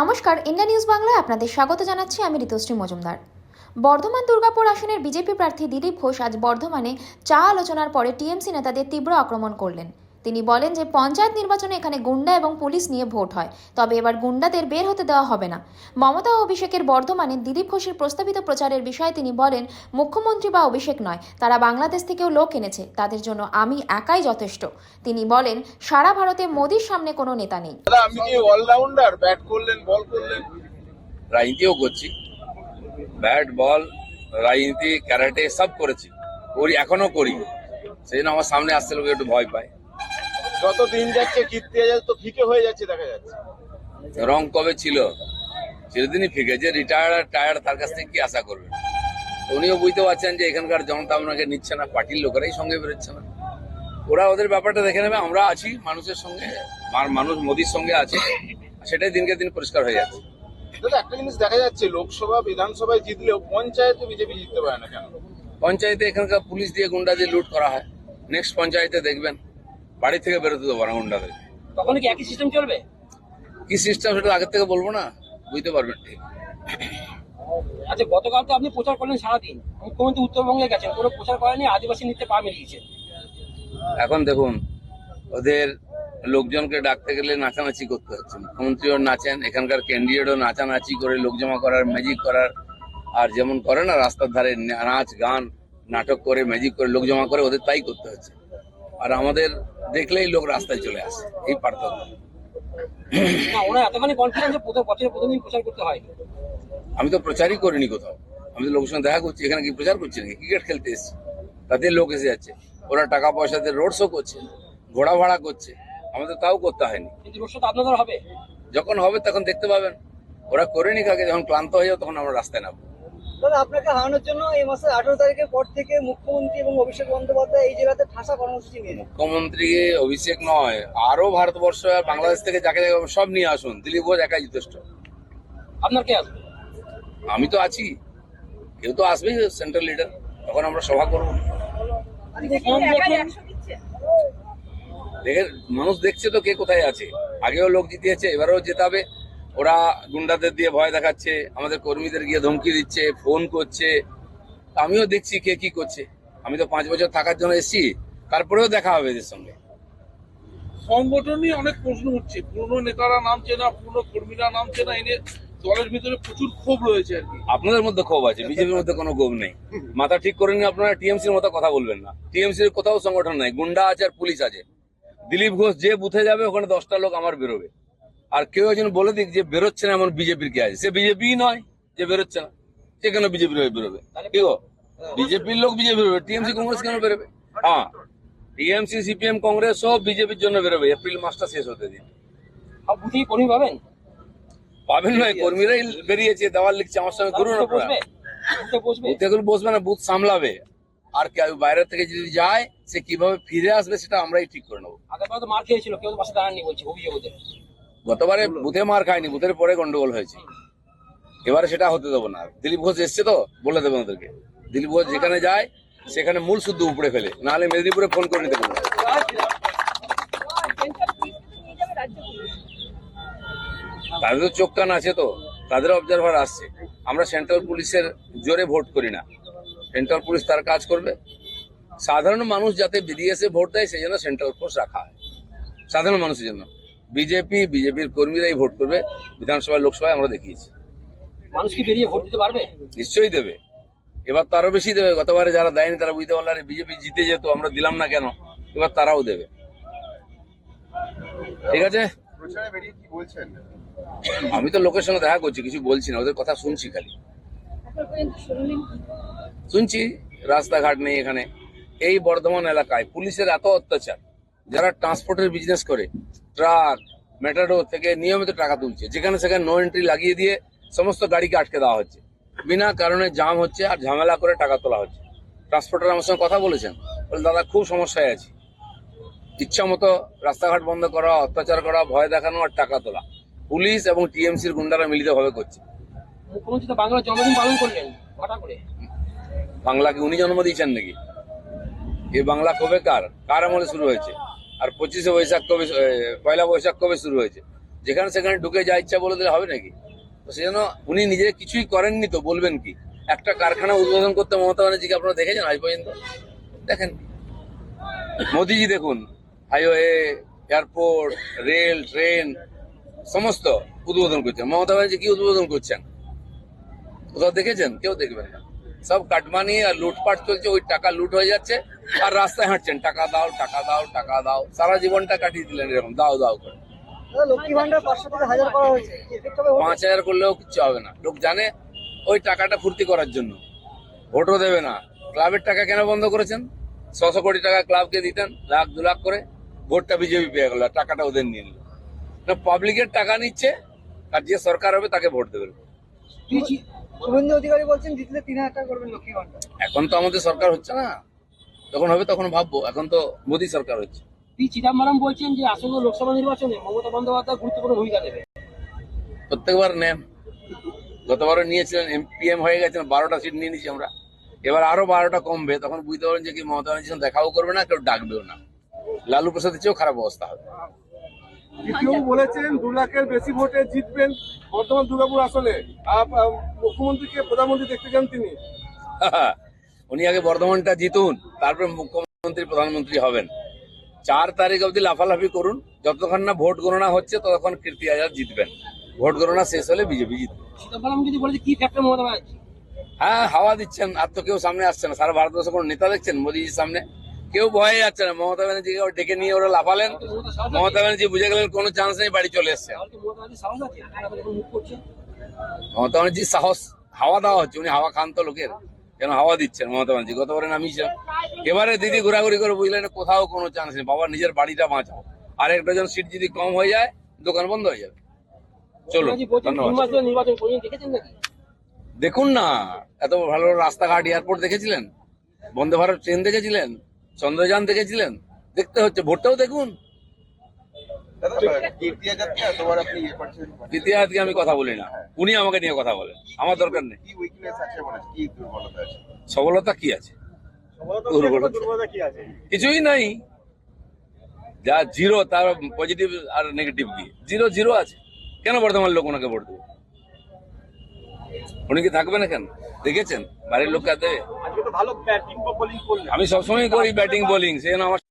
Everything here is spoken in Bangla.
নমস্কার, ইন্ডিয়া নিউজ বাংলায় আপনাদের স্বাগত জানাচ্ছি আমি ঋতুশ্রী মজুমদার। বর্ধমান দুর্গাপুর আসনের বিজেপি প্রার্থী দিলীপ ঘোষ আজ বর্ধমানে চা আলোচনার পরে টিএমসি নেতাদের তীব্র আক্রমণ করলেন। তিনি বলেন যে পঞ্চায়েত নির্বাচনে এখানে গুন্ডা এবং পুলিশ নিয়ে ভোট হয় তবে এবার গুন্ডাদের বের হতে দেওয়া হবে না। মমতা ও অভিষেকের বর্ধমানে দিলীপ ঘোষের প্রস্তাবিত প্রচারের বিষয়ে তিনি বলেন মুখ্যমন্ত্রী বা অভিষেক নয় তারা বাংলাদেশ থেকেও লোক এনেছে তাদের জন্য আমি একাই যথেষ্ট। তিনি বলেন সারা ভারতে মোদির সামনে কোনো নেতা নেই। আপনি কি অলরাউন্ডার? ব্যাট করলেন বল করলেন। রাজনীতিও করছি। ব্যাট বল রাজনীতি ক্যারাটে সব করেছি। করি এখনও করি। সেই জন্য আমার সামনে আসতে লোক একটু ভয় পায়। যত দিন যাচ্ছে কীর্তি যাচ্ছে তো ফিকে হয়ে যাচ্ছে দেখা যাচ্ছে। রং কবে ছিল? চিরদিনই ফিকে যে রিটায়ার্ড আর টায়ার্ড তার কাছ থেকে কি আশা করবেন? উনিও বুঝতে পারছেন যে এখানকার জনতা আপনাকে নিচ্ছে না পার্টির লোকেরাই সঙ্গে বেরোচ্ছে না। ওরা ওদের ব্যাপারটা দেখে নেবে আমরা আছি মানুষের সঙ্গে মানুষ মোদির সঙ্গে আছে সেটাই দিনকে দিন পরিষ্কার হয়ে যাচ্ছে। দাদা একটা জিনিস দেখা যাচ্ছে লোকসভা বিধানসভায় জিতলেও পঞ্চায়েতে বিজেপি জিততে পারে না কেন? পঞ্চায়েতে এখানকার পুলিশ দিয়ে গুন্ডা দিয়ে লুট করা হয়। নেক্সট পঞ্চায়েতে দেখবেন। বাড়ি থেকে বেরোতে দেবো না গুন্ডাদের তখন কি একই সিস্টেম চলবে? কি সিস্টেম সেটা আগের থেকে বলব না বুঝতে পারবেন ঠিক। আচ্ছা গতকাল তো আপনি প্রচার করলেন সারাদিন। মুখ্যমন্ত্রী উত্তরবঙ্গে গেছেন কোনো প্রচার করেনি আদিবাসী নৃত্যে পা মিলিয়েছে। এখন দেখুন ওদের লোকজনকে ডাকতে গেলে নাচানাচি করতে হচ্ছে। মুখ্যমন্ত্রীও নাচেন এখানকার ক্যান্ডিডেটও নাচানাচি করে লোক জমা করার ম্যাজিক করার। আর যেমন করে না রাস্তার ধারে নাচ গান নাটক করে ম্যাজিক করে লোক জমা করে ওদের তাই করতে হচ্ছে। আর আমাদের দেখলেই লোক রাস্তায় চলে আসে এই পার্থক্য। হয়। আমি তো প্রচারই করিনি কোথাও। আমি তো লোকের সঙ্গে দেখা করছি এখানে কি প্রচার করছি নাকি? ক্রিকেট খেলতে এসেছি। তাতে লোক এসে যাচ্ছে। ওরা টাকা পয়সাতে রোড শো করছে ঘোড়া ভাড়া করছে। আমাদের তাও করতে হয়নি। হবে। যখন হবে তখন দেখতে পাবেন। ওরা করেনি কাকে যখন ক্লান্ত হয়ে যাবে তখন আমরা রাস্তায় নামবো। দাদা আপনাকে হারানোর জন্য এই মাসের আঠারো তারিখের পর থেকে মুখ্যমন্ত্রী এবং অভিষেক বন্দ্যোপাধ্যায় এই জায়গাতে ঠাসা কর্মসূচি নিয়েছে মুখ্যমন্ত্রী অভিষেক নয় আরও ভারতবর্ষ আর বাংলাদেশ থেকে যাকে সব নিয়ে আসুন দিলীপ ঘোষ একাই যথেষ্ট। আপনার কে আসবে? আমি তো আছি। কেউ তো আসবেই সেন্ট্রাল লিডার তখন আমরা সভা করব। দেখে মানুষ দেখছে তো কে কোথায় আছে। আগেও লোক জিতিয়েছে এবারেও জেতাবে। ওরা গুন্ডাদের দিয়ে ভয় দেখাচ্ছে আমাদের কর্মীদের গিয়ে ধমকি দিচ্ছে ফোন করছে। আমিও দেখছি কে কি করছে। আমি তো পাঁচ বছর থাকার জন্য এসেছি তারপরেও দেখা হবে এদের সঙ্গে। সংগঠন নিয়ে অনেক প্রশ্ন উঠছে। পুরনো নেতারা নামছে না পুরনো কর্মীরা নামছে না এনে দলের ভিতরে প্রচুর ক্ষোভ রয়েছে আর কি। আপনাদের মধ্যে ক্ষোভ আছে বিজেপির মধ্যে কোনো ক্ষোভ নেই। মাথা ঠিক করে নিয়ে আপনারা টিএমসির মতো কথা বলবেন না। টিএমসির কোথাও সংগঠন নাই গুন্ডা আছে আর পুলিশ আছে। দিলীপ ঘোষ যে বুথে যাবে ওখানে দশটা লোক আমার বেরোবে। আর কেউ একজন বলে দিক যে বেরোচ্ছে না এমন বিজেপির কে আছে। সে বিজেপি নয় যে বেরোচ্ছে না। সে কেন বিজেপির হয়ে বেরোবে? কি গো? বিজেপির লোক বিজেপি বেরোবে। টিএমসি কংগ্রেস কেন বেরোবে? হ্যাঁ টিএমসি সিপিএম কংগ্রেস সব বিজেপির জন্য বেরোবে। এপ্রিল মাসটা শেষ হতে দিন। কি কর্মী পাবেন? পাবেন নয় কর্মীরাই বেরিয়েছে দেওয়াল লিখছে আমার সঙ্গে ঘুরুন বুথে আপনারা। বসবে। না বুথ সামলাবে। আর কেউ বাইরে থেকে যদি যায় সে কীভাবে ফিরে আসবে সেটা আমরাই ঠিক করে নেব। মার খেয়েছিল কেউ পাশে দাঁড়াননি বলছে অভিযোগ গতবারে বুথে মার খায়নি বুথের পরে গন্ডগোল হয়েছে। এবারে সেটা হতে দেবো না। দিলীপ ঘোষ এসছে তো বলে দেবেন ওদেরকে। দিলীপ ঘোষ যেখানে যায় সেখানে মূল শুদ্ধ উপড়ে ফেলে। নাহলে মেদিনীপুরে ফোন করে নিতে পারব তাদের তো চোখ কান আছে তো তাদের অবজারভার আসছে। আমরা সেন্ট্রাল পুলিশের জোরে ভোট করি না। সেন্ট্রাল পুলিশ তার কাজ করবে। সাধারণ মানুষ যাতে বেরিয়ে এসে ভোট দেয় সেই জন্য সেন্ট্রাল ফোর্স রাখা হয়। সাধারণ মানুষের জন্য। বিজেপি বিজেপির কর্মীরাই ভোট করবে বিধানসভা লোকসভায় আমরা দেখিয়েছি। মানুষ কি বেরিয়ে ভোট দিতে পারবে? নিশ্চয়ই দেবে। এবার তো আরও বেশি দেবে গতবারে যারা দেয়নি তারা বুঝতে পারল আরে বিজেপি জিতে যেত আমরা দিলাম না কেন এবার তারাও দেবে। ঠিক আছে? প্রচারে বেরিয়ে কি বলছেন? আমি তো লোকের সঙ্গে দেখা করছি কিছু বলছি না ওদের কথা শুনছি খালি। শুনছি রাস্তাঘাট নেই এখানে। এই বর্ধমান এলাকায় পুলিশের এত অত্যাচার যারা ট্রান্সপোর্টের বিজনেস করে ট্রাক মেটাডোর থেকে নিয়মিত টাকা তুলছে। যেখানে সেখানে নো এন্ট্রি লাগিয়ে দিয়ে সমস্ত গাড়িকে আটকে দেওয়া হচ্ছে। বিনা কারণে জাম হচ্ছে আর ঝামেলা করে টাকা তোলা হচ্ছে। ট্রান্সপোর্টার আমার সঙ্গে কথা বলেছেন। বলে দাদা খুব সমস্যায় আছি। ইচ্ছা মতো রাস্তাঘাট বন্ধ করা অত্যাচার করা ভয় দেখানো আর টাকা তোলা। পুলিশ এবং টিএমসির গুন্ডারা মিলিতভাবে করছে। মুখ্যমন্ত্রী তো বাংলার জন্মদিন পালন করলেন। হঠাৎ করে। বাংলাকে উনি জন্ম দিয়েছেন নাকি? এই বাংলা কবে কার? কার আমলে শুরু হয়েছে? আর পঁচিশে বৈশাখ কবে পয়লা বৈশাখ কবে শুরু হয়েছে? যেখানে সেখানে ঢুকে যা ইচ্ছা বলে দিলে হবে নাকি? তো সেজন্য উনি নিজে কিছুই করেননি তো, বলবেন কি? একটা কারখানা উদ্বোধন করতে মমতা ব্যানার্জিকে আপনারা দেখেছেন আজ পর্যন্ত? দেখেন। মোদিজি দেখুন, হাইওয়ে, এয়ারপোর্ট, রেল, ট্রেন, সমস্ত উদ্বোধন করছেন। মমতা ব্যানার্জি কি উদ্বোধন করছেন? কোথাও দেখেছেন? কেউ দেখবেন না। সব কাটমানি আর লুটপাট চলছে ওই টাকা লুট হয়ে যাচ্ছে। আর রাস্তায় হাঁটছেন টাকা দাও টাকা দাও টাকা দাও। সারা জীবনটা কাটিয়ে দিলেন এরকম দাও দাও করে? পাঁচ হাজার করলেও কিচ্ছু হবে না। লোক জানে ওই টাকাটা ফুর্তি করার জন্য। ভোটও দেবে না। ক্লাবের টাকা কেন বন্ধ করেছেন? ছশো কোটি টাকা ক্লাবকে দিতেন লাখ দু লাখ করে। ভোটটা বিজেপি পেয়ে গেল টাকাটা ওদের নিয়ে নিল। না পাবলিকের টাকা নিচ্ছে আর যে সরকার হবে তাকে ভোট দেবে। শুভেন্দু অধিকারী বলছেন জিতলে তিন হাজার টাকা করবেন লক্ষ্মী এখন তো আমাদের সরকার হচ্ছে না। যখন হবে তখন ভাববো। এখন তো মোদী সরকার হচ্ছে। পি চিদাম্বরম বলছেন যে আসন্ন লোকসভা নির্বাচনে মমতা বন্দ্যোপাধ্যায় গুরুত্বপূর্ণ ভূমিকা দেবে। প্রত্যেকবার নেন। গতবারও নিয়েছিলেন এমপিএম হয়ে গেছেন বারোটা সিট নিয়ে নিয়েছি আমরা। এবার আরও বারোটা কমবে। তখন বুঝতে পারবেন যে কি মমতা ব্যানার্জির দেখাও করবে না কেউ ডাকবেও না। লালু প্রসাদের চেয়েও খারাপ অবস্থা হবে। দ্বিতীয় বলেছেন দু লাখের বেশি ভোটে জিতবেন বর্তমান দুর্গাপুর আসলে মুখ্যমন্ত্রীকে প্রধানমন্ত্রী দেখতে চান তিনি। উনি আগে বর্ধমানটা জিতুন তারপরে মুখ্যমন্ত্রী প্রধানমন্ত্রী হবেন। চার তারিখ অবধি লাফালাফি করুন যতক্ষণ না ভোট গণনা হচ্ছে ততক্ষণ কীর্তি আজাদ জিতবেন। ভোট গণনা শেষ হলে বিজেপি জিতবে। চিদাম্বরম যদি বলে যে কি ফ্যাক্টর মমতা ব্যানার্জি? হ্যাঁ হাওয়া দিচ্ছেন আর তো কেউ সামনে আসছে না। সারা ভারতবর্ষে কোনো নেতা দেখছেন? মোদীজির সামনে? কেউ ভয়ে যাচ্ছে না। মমতা ব্যানার্জিকে ডেকে নিয়ে ওরা লাফালেন। মমতা ব্যানার্জি বুঝে গেলেন কোনো চান্স নেই বাড়ি চলে কি মমতা ব্যানার্জি সাহস হাওয়া দেওয়া হচ্ছে। উনি হাওয়া খান তো লোকের কেন হাওয়া দিচ্ছেন মমতা ব্যানার্জি? গতবারে নামিয়েছেন এবারে দিদি ঘোরাঘুরি করে বুঝলেন কোথাও কোনো চান্স নেই। বাবা নিজের বাড়িটা বাঁচাও। আর এক ডজন সিট যদি কম হয়ে যায় দোকান বন্ধ হয়ে যাবে। চলো দেখুন না এত ভালো রাস্তাঘাট এয়ারপোর্ট দেখেছিলেন? বন্দে ভারত ট্রেন দেখেছিলেন? চন্দ্রযান দেখেছিলেন? দেখতে হচ্ছে, ভোটটাও দেখুন। কীর্তি আজাদকে এতবার আপনি ইয়ে করছেন দ্বিতীয় আমি কথা বলি না। উনি আমাকে নিয়ে কথা বলেন, আমার দরকার নেই। সবলতা কি আছে? কিছুই নাই। যা জিরো, তার পজিটিভ আর নেগেটিভ কি? জিরো জিরো আছে। কেন বর্ধমান লোক ওনাকে ভোট দেবে? উনি কি থাকবে না কেন দেখেছেন? বাড়ির লোক দেবে আমি সবসময় করি ব্যাটিং বোলিং সে আমার